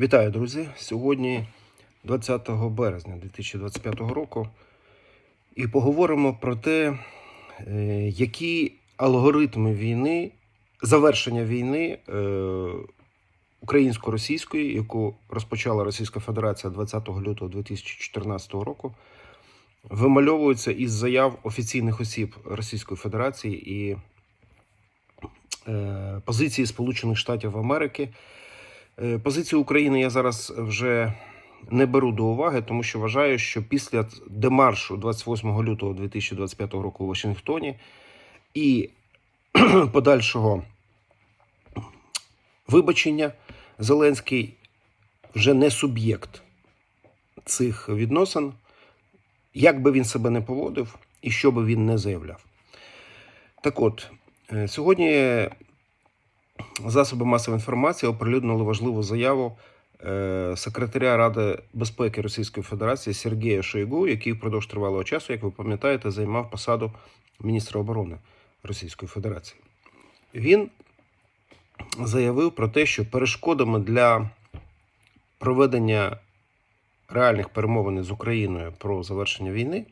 Вітаю, друзі! Сьогодні 20 березня 2025 року. І поговоримо про те, е, які алгоритми війни, завершення війни е, українсько-російської, яку розпочала Російська Федерація 20 лютого 2014 року, вимальовуються із заяв офіційних осіб Російської Федерації і е, позиції Сполучених Штатів Америки. Е, Позицію України я зараз вже не беру до уваги, тому що вважаю, що після демаршу 28 лютого 2025 року у Вашингтоні і подальшого вибачення Зеленський вже не суб'єкт цих відносин, як би він себе не поводив і що би він не заявляв. Так от, е, сьогодні засоби масової інформації оприлюднили важливу заяву е, секретаря Ради безпеки Російської Федерації Сергія Шойгу, який впродовж тривалого часу, як ви пам'ятаєте, займав посаду міністра оборони Російської Федерації. Він заявив про те, що перешкодами для проведення реальних перемовин з Україною про завершення війни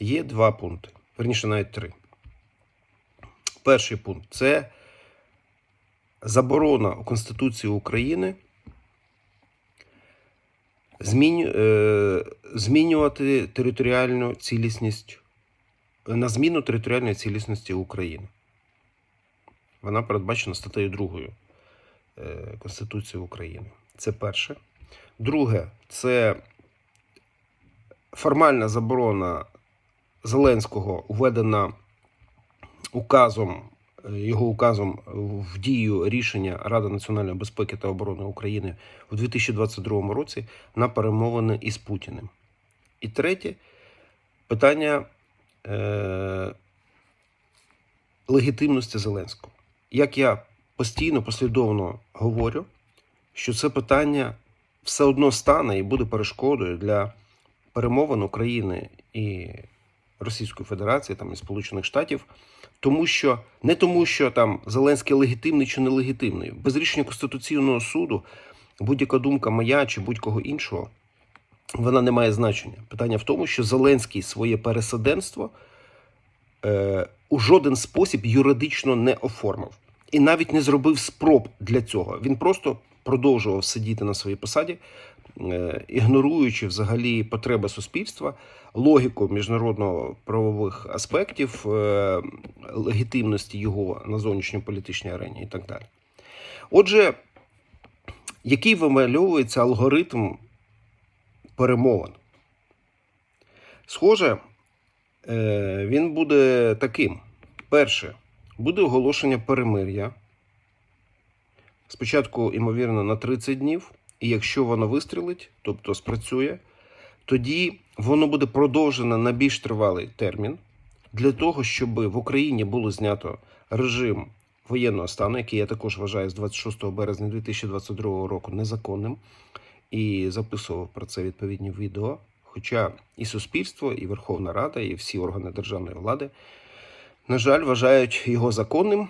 є два пункти, верніше навіть три. Перший пункт це заборона у Конституції України е, змінювати територіальну цілісність на зміну територіальної цілісності України. Вона передбачена статтею 2 е, Конституції України. Це перше. Друге, це формальна заборона Зеленського введена указом його указом в дію рішення Ради національної безпеки та оборони України у 2022 році на перемовини із Путіним. І третє питання е, легітимності Зеленського. Як я постійно послідовно говорю, що це питання все одно стане і буде перешкодою для перемовин України і Російської Федерації там і Сполучених Штатів, тому що не тому, що там Зеленський легітимний чи нелегітимний. Без рішення Конституційного суду будь-яка думка моя чи будь-кого іншого, вона не має значення. Питання в тому, що Зеленський своє пересаденство е, у жоден спосіб юридично не оформив і навіть не зробив спроб для цього. Він просто продовжував сидіти на своїй посаді, е, ігноруючи взагалі потреби суспільства, логіку міжнародно-правових аспектів, е, легітимності його на зовнішньополітичній арені і так далі. Отже, який вимальовується алгоритм перемовин? Схоже, е, він буде таким: перше, буде оголошення перемир'я. Спочатку, ймовірно, на 30 днів, і якщо воно вистрілить, тобто спрацює, тоді воно буде продовжено на більш тривалий термін для того, щоб в Україні було знято режим воєнного стану, який я також вважаю з 26 березня 2022 року незаконним, і записував про це відповідні відео. Хоча і суспільство, і Верховна Рада, і всі органи державної влади, на жаль, вважають його законним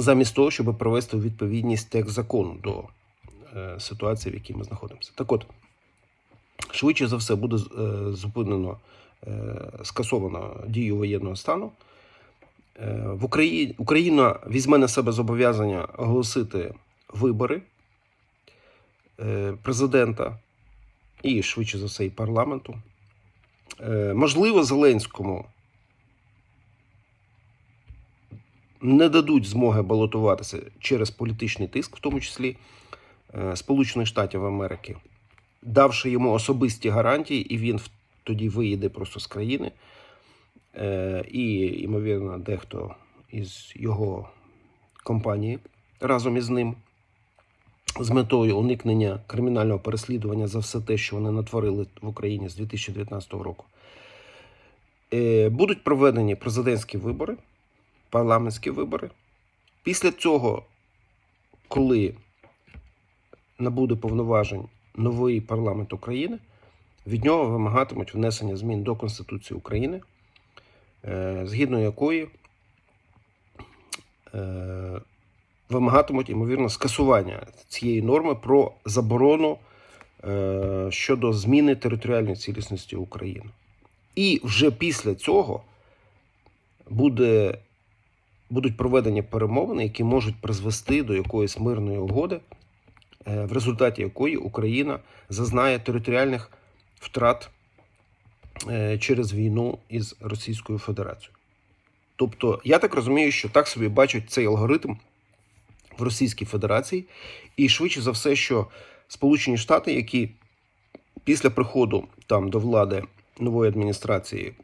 замість того, щоб привести у відповідність текст закону до е, ситуації, в якій ми знаходимося. Так от, швидше за все, буде е, зупинено, е, скасовано дію воєнного стану. В Україні Україна візьме на себе зобов'язання оголосити вибори президента і швидше за все і парламенту. Можливо, Зеленському не дадуть змоги балотуватися через політичний тиск, в тому числі е, Сполучених Штатів Америки, давши йому особисті гарантії, і він тоді виїде просто з країни. Е, І, ймовірно, дехто із його компанії разом із ним з метою уникнення кримінального переслідування за все те, що вони натворили в Україні з 2019 року. Е, Будуть проведені президентські вибори, парламентські вибори. Після цього, коли набуде повноважень новий парламент України, від нього вимагатимуть внесення змін до Конституції України, е, згідно якої е, вимагатимуть, ймовірно, скасування цієї норми про заборону е, щодо зміни територіальної цілісності України. І вже після цього буде, будуть проведені перемовини, які можуть призвести до якоїсь мирної угоди, е, в результаті якої Україна зазнає територіальних втрат е, через війну із Російською Федерацією. Тобто, я так розумію, що так собі бачать цей алгоритм в Російській Федерації, і швидше за все, що Сполучені Штати, які після приходу там до влади нової адміністрації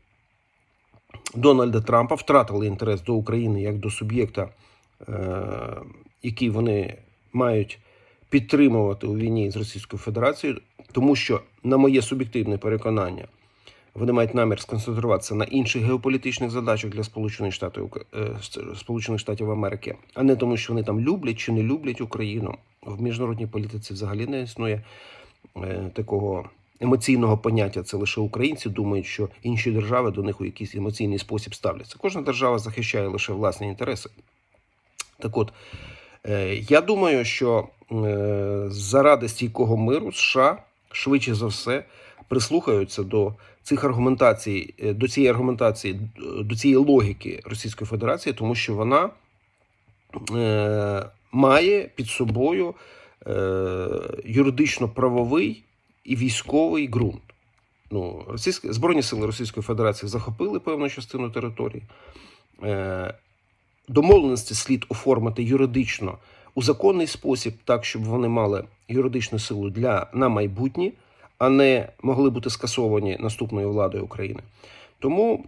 Дональда Трампа втратили інтерес до України як до суб'єкта, е, який вони мають підтримувати у війні з Російською Федерацією, тому що, на моє суб'єктивне переконання, вони мають намір сконцентруватися на інших геополітичних задачах для Сполучених Штатів е, Сполучених Штатів Америки, а не тому, що вони там люблять чи не люблять Україну. В міжнародній політиці взагалі не існує е, такого емоційного поняття. Це лише українці думають, що інші держави до них у якийсь емоційний спосіб ставляться. Кожна держава захищає лише власні інтереси. Так от, е, я думаю, що е, заради стійкого миру США швидше за все прислухаються до цих аргументацій, е, до цієї аргументації, до цієї логіки Російської Федерації, тому що вона має під собою е, юридично-правовий і військовий ґрунт. Ну, російські збройні сили Російської Федерації захопили певну частину території. Е, домовленості слід оформити юридично у законний спосіб, так щоб вони мали юридичну силу для на майбутнє, а не могли бути скасовані наступною владою України. Тому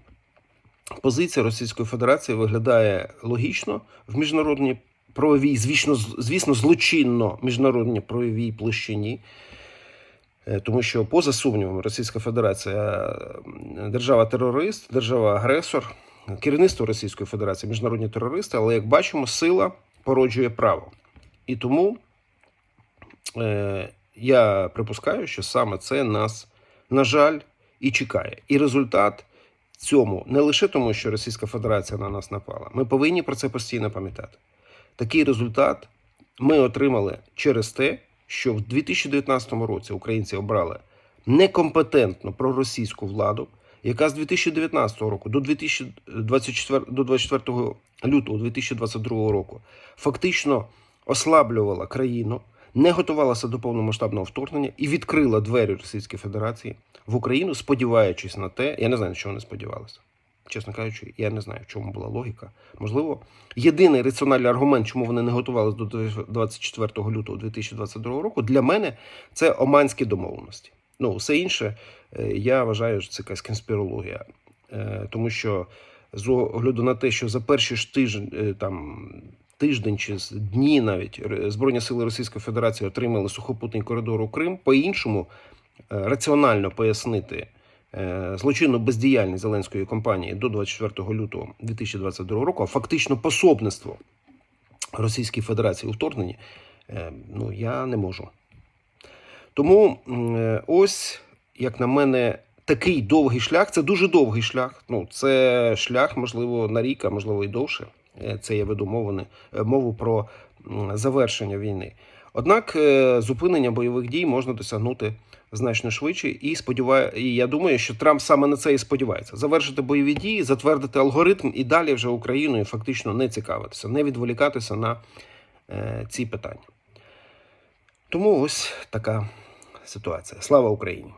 позиція Російської Федерації виглядає логічно в міжнародній правовій, звісно, звісно, злочинно міжнародній правовій площині. Е, Тому що, поза сумнівом, Російська Федерація держава-терорист, держава-агресор, керівництво Російської Федерації, міжнародні терористи, але як бачимо, сила породжує право. І тому е, я припускаю, що саме це нас, на жаль, і чекає. І результат цьому не лише тому, що Російська Федерація на нас напала. Ми повинні про це постійно пам'ятати. Такий результат ми отримали через те, що в 2019 році українці обрали некомпетентну проросійську владу, яка з 2019 року до 2024 до 24 лютого 2022 року фактично ослаблювала країну, не готувалася до повномасштабного вторгнення і відкрила двері Російської Федерації в Україну, сподіваючись на те, я не знаю, на що вони сподівалися. Чесно кажучи, я не знаю, в чому була логіка. Можливо, єдиний раціональний аргумент, чому вони не готувалися до 24 лютого 2022 року, для мене це оманські домовленості. Ну, все інше, е, я вважаю, що це якась конспірологія. Е, Тому що з огляду на те, що за перші ж тиждень, е, там, тиждень чи дні навіть Збройні сили Російської Федерації отримали сухопутний коридор у Крим, по-іншому раціонально пояснити злочинну бездіяльність Зеленської компанії до 24 лютого 2022 року, а фактично пособництво Російській Федерації у вторгненні, е, ну я не можу. Тому е, ось, як на мене, такий довгий шлях це дуже довгий шлях. Ну, це шлях, можливо, на рік, а можливо і довше. Е, Це я веду мову, е, мову про завершення війни. Однак е, зупинення бойових дій можна досягнути значно швидше, і сподіваю, і я думаю, що Трамп саме на це і сподівається: завершити бойові дії, затвердити алгоритм і далі вже Україною фактично не цікавитися, не відволікатися на е, ці питання. Тому ось така ситуація. Слава Україні!